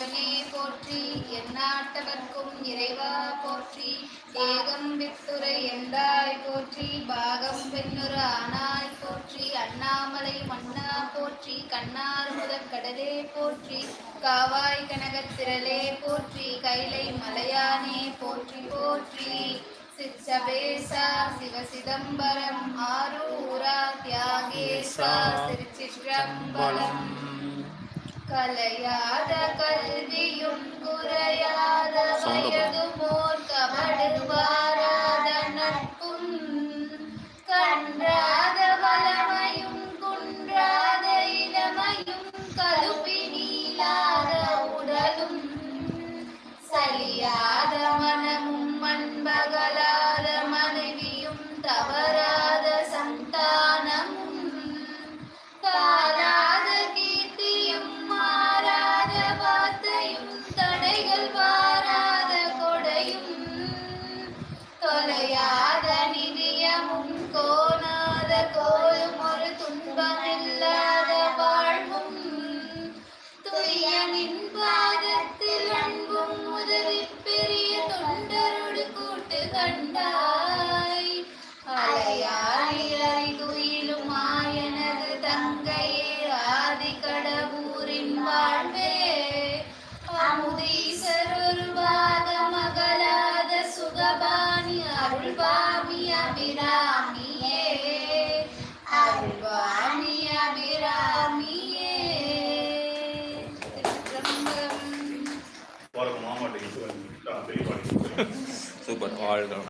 சிவனே போற்றி எந்நாட்டவர்க்கும் இறைவா போற்றி ஏகம் வித்துரை எந்தாய் போற்றி பாகம் பெண்ணுரு ஆனாய் போற்றி அண்ணாமலை மன்னா போற்றி கண்ணார் முதற் கடலே போற்றி காவாய் கனகத்திரளே போற்றி கைலை மலையானே போற்றி போற்றி. சிற்றபேசா சிவ சிதம்பரம் ஆரூரா தியாகேசா திருச்சிற்றம்பலம். கலையாத கல்வியும் குறையாத வயதுமோர் கபடுவாராத நட்பும் கன்றாத வளமையும் குன்றாத இளமையும் கருப்பினீலாத உடலும். சலியாத மனமும் மண்பகலாத மனைவியும் தவறாத यादनिलयमुङ्को அருள்வாமி அபிராமியே அருள்வாமி அபிராமியே திருச்சிற்றம்பலம். போறக்கு மாமாட்டேங்குது பெரிய பாடி சூப்பர் வாழ்க